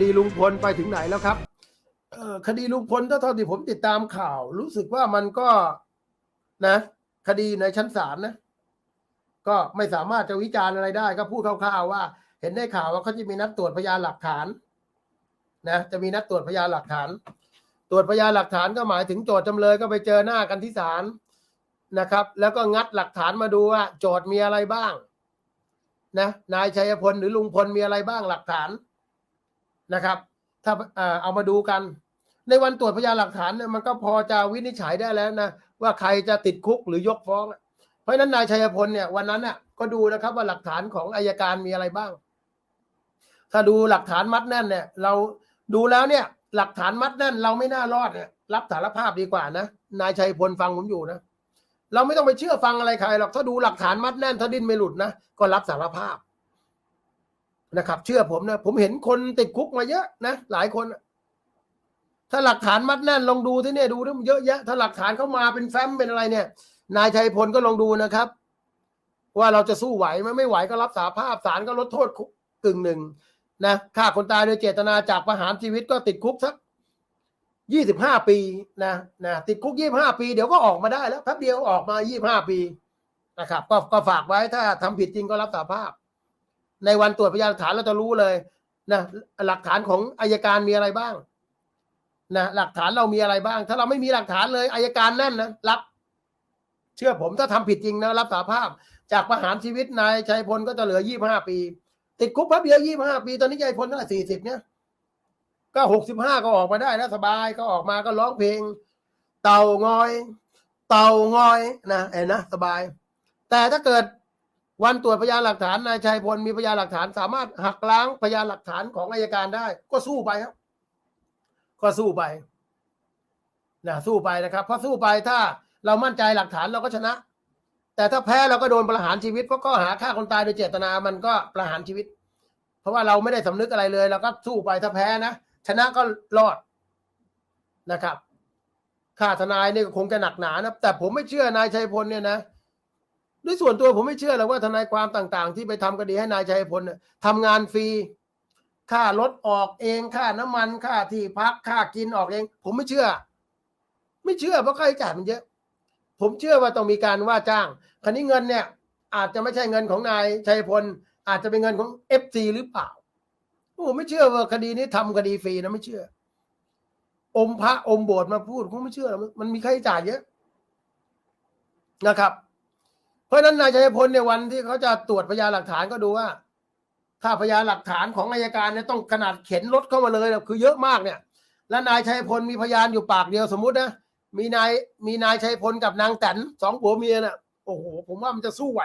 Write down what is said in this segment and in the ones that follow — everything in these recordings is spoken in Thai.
คดีลุงพลไปถึงไหนแล้วครับเอคดีลุงพลถ้าเท่าที่ผมติดตามข่าว รู้สึกว่ามันก็นะ คดีในชั้นศาลนะ ก็ไม่สามารถจะวิจารณ์อะไรได้ ก็พูดคร่าวๆว่า เห็นได้ข่าวว่าเขาจะมีนัดตรวจพยานหลักฐาน นะ จะมีนัดตรวจพยานหลักฐาน ตรวจพยานหลักฐานก็หมายถึงโจทย์จำเลยก็ไปเจอหน้ากันที่ศาลนะครับ แล้วก็งัดหลักฐานมาดูว่าโจทย์มีอะไรบ้าง นะนายชัยพลหรือลุงพลมีอะไรบ้างหลักฐาน นะครับ ถ้าเอามาดูกัน ในวันตรวจพยานหลักฐานเนี่ยมันก็พอจะวินิจฉัยได้แล้วนะว่าใครจะติดคุกหรือยกฟ้อง เพราะฉะนั้นนายชัยพลเนี่ยวันนั้นน่ะก็ดูนะครับว่าหลักฐานของอายการมีอะไรบ้าง ถ้าดูหลักฐานมัดแน่นเนี่ย เราดูแล้วเนี่ย หลักฐานมัดแน่น เราไม่น่ารอดเนี่ยรับสารภาพดีกว่านะนายชัยพลฟังผมอยู่นะเราไม่ต้องไปเชื่อฟังอะไรใครหรอกถ้าดูหลักฐานมัดแน่นถ้าดิ้นไม่หลุดนะก็รับสารภาพ นะครับ เชื่อผมนะ ผมเห็นคนติดคุกมาเยอะนะหลายคน ถ้าหลักฐานมัดแน่นลองดูที่เนี่ยดูที่มันเยอะแยะถ้าหลักฐานเข้ามาเป็นแฟ้มเป็นอะไรเนี่ย นายชัยพลก็ลองดูนะครับ ว่าเราจะสู้ไหวไหมไม่ไหวก็รับสารภาพศาลก็ลดโทษคุกกึ่งหนึ่งนะฆ่าคนตายโดยเจตนาจากประหารชีวิตก็ติดคุกสักยี่สิบห้าปีนะนะติดคุกยี่ห้าปีเดี๋ยวก็ออกมาได้แล้วแป๊บเดียวออกมายี่ห้าปีนะครับ ก็ก็ฝากไว้ถ้าทำผิดจริงก็รับสารภาพ ในวันตรวจพยานหลักฐานเราจะรู้เลยนะหลักฐานของอายการมีอะไรบ้างนะหลักฐานเรามีอะไรบ้าง ถ้าเราไม่มีหลักฐานเลยอายการแน่นนะรับ เชื่อผมถ้าทำผิดจริงนะรับสารภาพ จากประหารชีวิตนายชัยพลก็จะเหลือยี่ห้าปี ติดคุกแป๊บเดียวยี่ห้าปี ตอนนี้ชัยพลเท่าไหร่สี่สิบเนี่ยก็หกสิบห้าก็ออกมาได้นะสบายก็ออกมาก็ร้องเพลง เต่างอย เต่างอยนะเอ็นะสบาย แต่ถ้าเกิด วันตรวจพยานหลักฐานนายชัยพลมีพยานหลักฐาน สามารถหักล้างพยานหลักฐานของอายการได้ ก็สู้ไปครับ ก็สู้ไปนะสู้ไปนะครับเพราะสู้ไปถ้าเรามั่นใจหลักฐานเราก็ชนะ แต่ถ้าแพ้เราก็โดนประหารชีวิตเพราะข้อหาฆ่าคนตายโดยเจตนามันก็ประหารชีวิต เพราะว่าเราไม่ได้สำนึกอะไรเลยเราก็สู้ไปถ้าแพ้นะชนะก็รอดนะครับค่าทนายนี่ก็คงจะหนักหนานะแต่ผมไม่เชื่อนายชัยพลเนี่ยนะ ด้วยส่วนตัวผมไม่เชื่อเลยว่าทนายความต่าง ๆ ที่ไปทำคดีให้นายชัยพลทำงานฟรี ค่ารถออกเองค่าน้ำมันค่าที่พักค่ากินออกเอง ผมไม่เชื่อ ไม่เชื่อเพราะค่าใช้จ่ายมันเยอะ ผมเชื่อว่าต้องมีการว่าจ้างคราวนี้เงินเนี่ย อาจจะไม่ใช่เงินของนายชัยพล อาจจะเป็นเงินของเอฟซีหรือเปล่าผมไม่เชื่อว่าคดีนี้ทำคดีฟรีนะไม่เชื่อ อมพระอมโบสถ์มาพูดผมไม่เชื่อ มันมีค่าใช้จ่ายเยอะนะครับ เพราะนั้นนายชัยพลในวันที่เขาจะตรวจพยานหลักฐานก็ดูว่า ถ้าพยานหลักฐานของอายการเนี่ยต้องขนาดเข็นรถเข้ามาเลยเนี่ยคือเยอะมากเนี่ย และนายชัยพลมีพยานอยู่ปากเดียวสมมตินะมีนายมีนายชัยพลกับนางแตนสองผัวเมียน่ะโอ้โหผมว่ามันจะสู้ไหว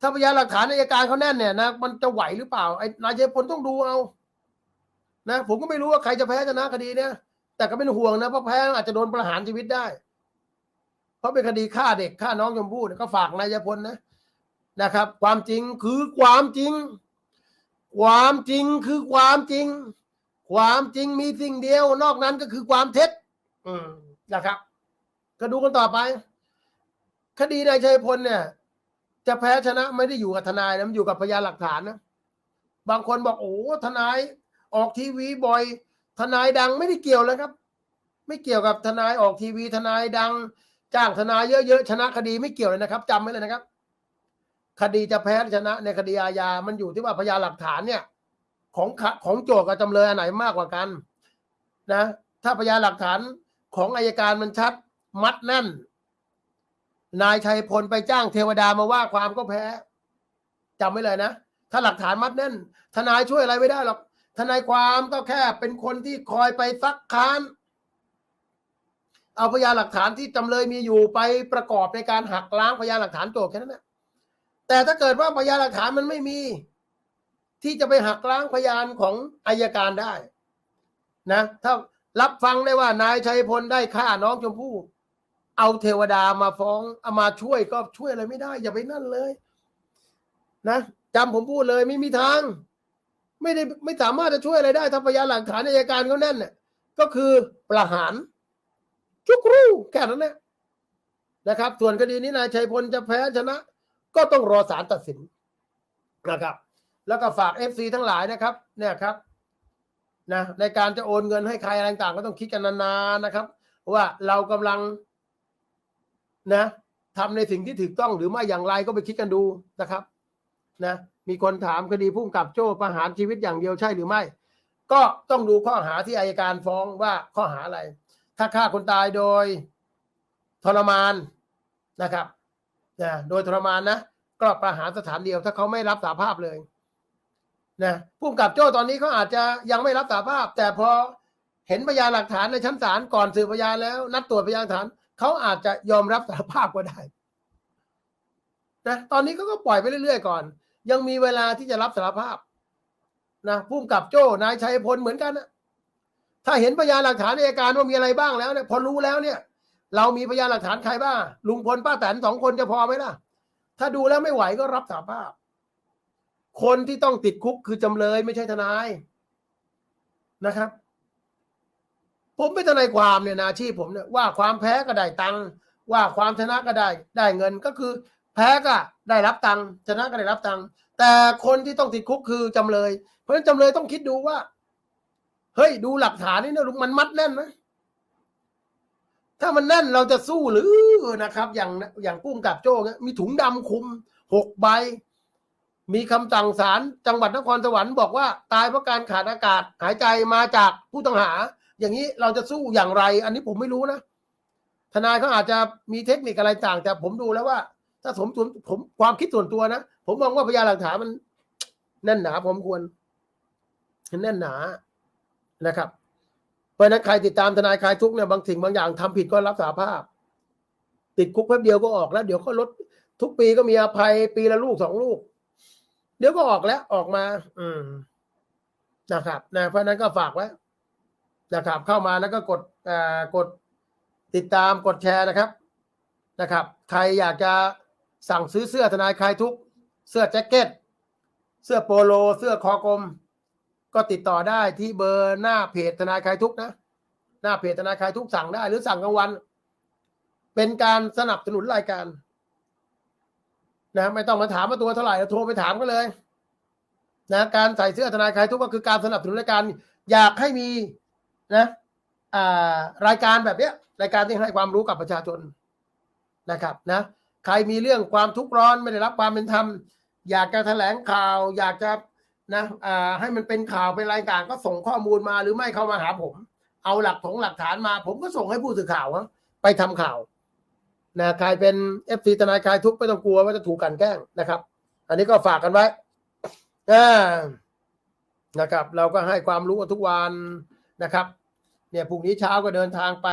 ถ้าพยานหลักฐานอายการเขาแน่นเนี่ยนะมันจะไหวหรือเปล่าไอ้นายชัยพลต้องดูเอา นะ ผมก็ไม่รู้ว่าใครจะแพ้ชนะคดีเนี่ยแต่ก็เป็นห่วงนะเพราะแพ้อาจจะโดนประหารชีวิตได้ เพราะเป็นคดีฆ่าเด็กฆ่าน้องชมพู่เนี่ยก็ฝากนายชัยพลนะนะครับ ความจริงคือความจริง ความจริงคือความจริง ความจริงมีสิ่งเดียว นอกนั้นก็คือความเท็จ อืมนะครับ ก็ดูกันต่อไป คดีนายชัยพลเนี่ย จะแพ้ชนะไม่ได้อยู่กับทนายนะมันอยู่กับพยานหลักฐานนะบางคนบอกโอ้ทนายออกทีวีบ่อย ทนายดังไม่ได้เกี่ยวเลยครับ ไม่เกี่ยวกับทนายออกทีวี ทนายดัง จ้างทนายเยอะๆชนะคดีไม่เกี่ยวเลยนะครับจำไว้เลยนะครับ คดีจะแพ้ชนะในคดีอาญา มันอยู่ที่ว่าพยานหลักฐานเนี่ย ของขะของโจทก์กับจำเลยอันไหนมากกว่ากัน นะ ถ้าพยานหลักฐานของอายการมันชัด มัดแน่น นายชัยพลไปจ้างเทวดามาว่าความก็แพ้จำไว้เลยนะถ้าหลักฐานมัดแน่น ทนายช่วยอะไรไม่ได้หรอกทนายความก็แค่เป็นคนที่คอยไปซักค้าน เอาพยานหลักฐานที่จำเลยมีอยู่ไปประกอบในการหักล้างพยานหลักฐานโจทก์แค่นั้นแหละแต่ถ้าเกิดว่าพยานหลักฐานมันไม่มี ที่จะไปหักล้างพยานของอายการได้ นะ ถ้ารับฟังได้ว่านายชัยพลได้ฆ่าน้องชมพู่เอาเทวดามาฟ้องเอามาช่วยก็ช่วยอะไรไม่ได้ อย่าไปนั่นเลย นะจำผมพูดเลยไม่มีทาง ไม่ได้ไม่สามารถจะช่วยอะไรได้ถ้าพยานหลักฐานอายการเขาแน่นเนี่ยก็คือประหาร ชุกรูแค่นั้นแหละนะครับ ส่วนคดีนี้นายชัยพลจะแพ้ชนะ ก็ต้องรอศาลตัดสินนะครับ แล้วก็ฝากเอฟซีทั้งหลายนะครับ เนี่ยครับนะในการจะโอนเงินให้ใครอะไรต่างก็ต้องคิดกันนานๆนะครับ ว่าเรากำลังนะทำในสิ่งที่ถูกต้องหรือไม่อย่างไรก็ไปคิดกันดูนะครับนะมีคนถามคดีพุ่งกับโจ้ประหารชีวิตอย่างเดียวใช่หรือไม่ ก็ต้องดูข้อหาที่อายการฟ้องว่าข้อหาอะไร ถ้าฆ่าคนตายโดยทรมานนะครับนะโดยทรมานนะก็ประหารสถานเดียว ถ้าเขาไม่รับสาภาพเลยนะผู้กำกับโจ้ตอนนี้เขาอาจจะยังไม่รับสาภาพ แต่พอเห็นพยานหลักฐานในชั้นศาลก่อนสืบพยานแล้ว นัดตรวจพยานหลักฐานเขาอาจจะยอมรับสารภาพก็ได้นะตอนนี้เขาก็ปล่อยไปเรื่อยๆก่อน ยังมีเวลาที่จะรับสารภาพนะผู้กับโจ้นายชัยพลเหมือนกันนะ ถ้าเห็นพยานหลักฐานในอาการว่ามีอะไรบ้างแล้วเนี่ยพอรู้แล้วเนี่ย เรามีพยานหลักฐานใครบ้างลุงพลป้าแตนสองคนจะพอไหมล่ะ ถ้าดูแล้วไม่ไหวก็รับสารภาพ คนที่ต้องติดคุกคือจำเลยไม่ใช่ทนายนะครับ ผมเป็นทนายความเนี่ยนะอาชีพผมเนี่ยว่าความแพ้ก็ได้ตังค์ว่าความชนะก็ได้ได้เงินก็คือแพ้ก็ได้รับตังค์ชนะก็ได้รับตังค์แต่คนที่ต้องติดคุกคือจำเลย เพราะฉะนั้นจำเลยต้องคิดดูว่า เฮ้ยดูหลักฐานนี่นะลุงมันมัดแน่นไหมถ้ามันแน่นเราจะสู้หรือนะครับ อย่างอย่างกุ้งกับโจ้เนี่ยมีถุงดำคุมหกใบ มีคำสั่งศาลจังหวัดนครสวรรค์บอกว่าตายเพราะการขาดอากาศหายใจมาจากผู้ต้องหา อย่างนี้เราจะสู้อย่างไร อันนี้ผมไม่รู้นะทนายเขาอาจจะมีเทคนิคอะไรต่าง แต่ผมดูแล้วว่า ถ้าผมผมผมความคิดส่วนตัวนะผมมองว่าพยานหลักฐานมันแน่นหนาผมควรแน่นหนา นะครับ เพราะนั้นใครติดตามทนายคลายทุกเนี่ยบางสิ่งบางอย่างทำผิดก็รับสาภาพ ติดคุกแป๊บเดียวก็ออกแล้ว เดี๋ยวก็ลดทุกปีก็มีอภัยปีละลูกสองลูก เดี๋ยวก็ออกแล้วออกมา อืมนะครับนะเพราะนั้นก็ฝากไว้นะครับ เข้ามาแล้วก็กดอ่ากดติดตามกดแชร์นะครับนะครับ ใครอยากจะสั่งซื้อเสื้อทนายคลายทุก เสื้อแจ็คเก็ต เสื้อโปโล เสื้อคอกลม ก็ติดต่อได้ที่เบอร์หน้าเพจทนาคายทุกนะ หน้าเพจทนาคายทุกสั่งได้ หรือสั่งกลางวัน เป็นการสนับสนุนรายการ นะ ไม่ต้องมาถามว่าตัวเท่าไหร่เราโทรไปถามก็เลย นะการใส่เสื้อทนาคายทุกก็คือการสนับสนุนรายการ อยากให้มีนะอ่ารายการแบบเนี้ย รายการที่ให้ความรู้กับประชาชนนะครับ นะ ใครมีเรื่องความทุกข์ร้อนไม่ได้รับความเป็นธรรมอยากจะแถลงข่าว อยากจะ นะอ่าให้มันเป็นข่าวเป็นรายการก็ส่งข้อมูลมาหรือไม่เข้ามาหาผม เอาหลักถงหลักฐานมา ผมก็ส่งให้ผู้สื่อข่าวอะไปทำข่าวนะใครเป็นเอฟซีทนายคลายทุกข์ไม่ต้องกลัวว่าจะถูกกันแกล้งนะครับ อันนี้ก็ฝากกันไว้นะครับ เราก็ให้ความรู้กันทุกวันนะครับ เนี่ยพรุ่งนี้เช้าก็เดินทางไป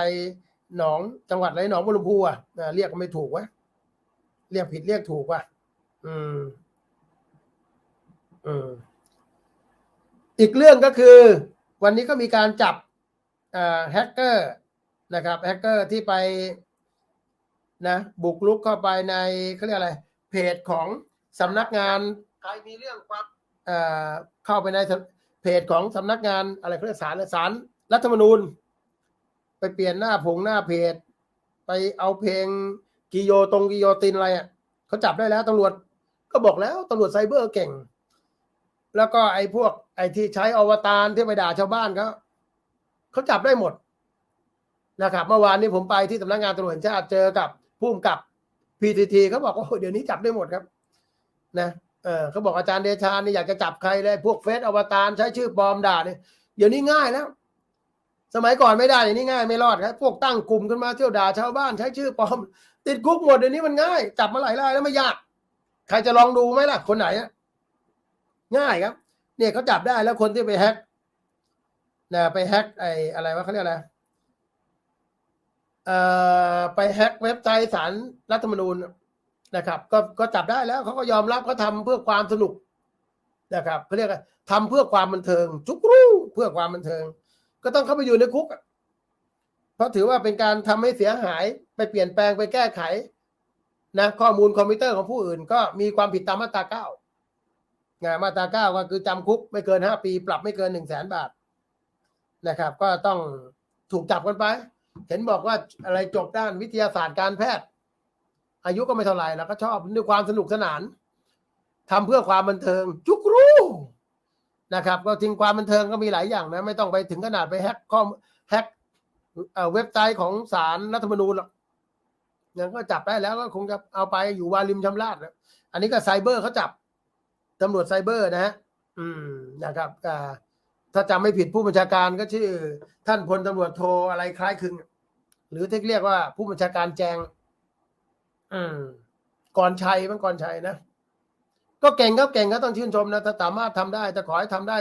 หนองจังหวัดไรหนองบัวลำพูอะนะเรียกก็ไม่ถูกวะเรียกผิดเรียกถูกวะอืมอืม อีกเรื่องก็คือ วันนี้ก็มีการจับอ่าแฮกเกอร์นะครับแฮกเกอร์ที่ไปนะบุกลุกเข้าไปในเขาเรียกอะไร เพจของสำนักงานใครมีเรื่องความเอ่อเข้าไปในเพจของสำนักงานอะไรเขาเรียกศาลศาลรัฐธรรมนูญ ไปเปลี่ยนหน้าผงหน้าเพจ ไปเอาเพลงกิโยตรงกิโยตินอะไรอะเขาจับได้แล้วตำรวจก็บอกแล้วตำรวจไซเบอร์เก่ง แล้วก็ไอ้พวกไอ้ที่ใช้อวตารที่ไปด่าชาวบ้านเขาเขาจับได้หมดนะครับ เมื่อวานนี้ผมไปที่สำนักงานตำรวจชาติเจอกับผู้กำกับพีทีทีเขาบอกว่าเดี๋ยวนี้จับได้หมดครับ นะเออเขาบอกอาจารย์เดชานี่อยากจะจับใครเลยพวกเฟซอวตารใช้ชื่อปลอมด่าเนี่ยเดี๋ยวนี้ง่ายแล้ว สมัยก่อนไม่ได้เดี๋ยวนี้ง่ายไม่รอดครับพวกตั้งกลุ่มกันมาเที่ยวด่าชาวบ้านใช้ชื่อปลอม ติดคุกหมดเดี๋ยวนี้มันง่าย จับมาหลายรายแล้วไม่ยาก ใครจะลองดูไหมล่ะ คนไหนอะ ง่ายครับ เนี่ยเขาจับได้แล้วคนที่ไปแฮกนะไปแฮกไอ้อะไรวะเขาเรียกอะไรเอ่อไปแฮกเว็บไซต์ศาลรัฐธรรมนูญนะครับ ก็ก็จับได้แล้วเขาก็ยอมรับเขาทำเพื่อความสนุกนะครับเขาเรียกว่าทำเพื่อความบันเทิง จุกรู้เพื่อความบันเทิง ก็ต้องเข้าไปอยู่ในคุกเพราะถือว่าเป็นการทำให้เสียหายไปเปลี่ยนแปลงไปแก้ไขนะข้อมูลคอมพิวเตอร์ของผู้อื่น ก็มีความผิดตามมาตราเก้า งานมาตราเก้าก็คือจำคุกไม่เกินห้าปี ปรับไม่เกินหนึ่งแสนบาทนะครับ ก็ต้องถูกจับกันไป เห็นบอกว่าอะไรจบด้านวิทยาศาสตร์การแพทย์ อายุก็ไม่เท่าไหร่แล้วก็ชอบด้วยความสนุกสนานทำเพื่อความบันเทิง จุกรู้นะครับ ก็จริงความบันเทิงก็มีหลายอย่างนะ ไม่ต้องไปถึงขนาดไปแฮกข้อมแฮกเว็บไซต์ของศาลรัฐธรรมนูญหรอกยังก็จับได้แล้วก็คงจะเอาไปอยู่วาริมชำราบนะอันนี้ก็ไซเบอร์เขาจับ ตำรวจไซเบอร์นะฮะอืมนะครับอ่าถ้าจำไม่ผิดผู้บัญชาการก็ชื่อ ท่านพลตำรวจโทอะไรคล้ายคลึง หรือที่เรียกว่าผู้บัญชาการแจง อืมก่อนชัยมันก่อนชัยนะก็เก่งครับเก่งก็ต้องชื่นชมนะถ้าสามารถทำได้แต่ขอให้ทำได้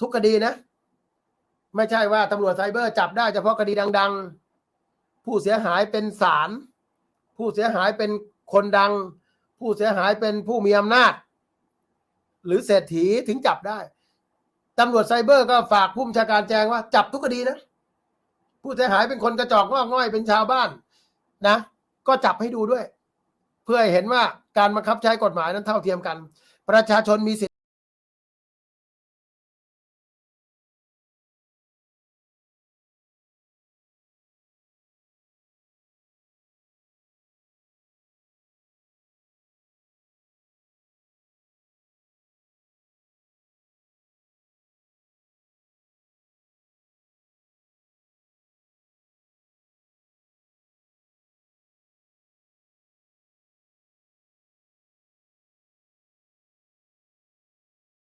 ทุกคดีนะ ไม่ใช่ว่าตำรวจไซเบอร์จับได้เฉพาะคดีดัง ๆ ผู้เสียหายเป็นศาลผู้เสียหายเป็นคนดัง ผู้เสียหายเป็นผู้มีอำนาจ หรือเศรษฐีถึงจับได้ตำรวจไซเบอร์ก็ฝากผู้บัญชาการแจ้งว่า จับทุกคดีนะ ผู้เสียหายเป็นคนกระจอกงอกง่อยเป็นชาวบ้านนะ ก็จับให้ดูด้วย เพื่อหเห็นว่าการบังคับใช้กฎหมายนั้นเท่าเทียมกัน ประชาชนมีสิทธิ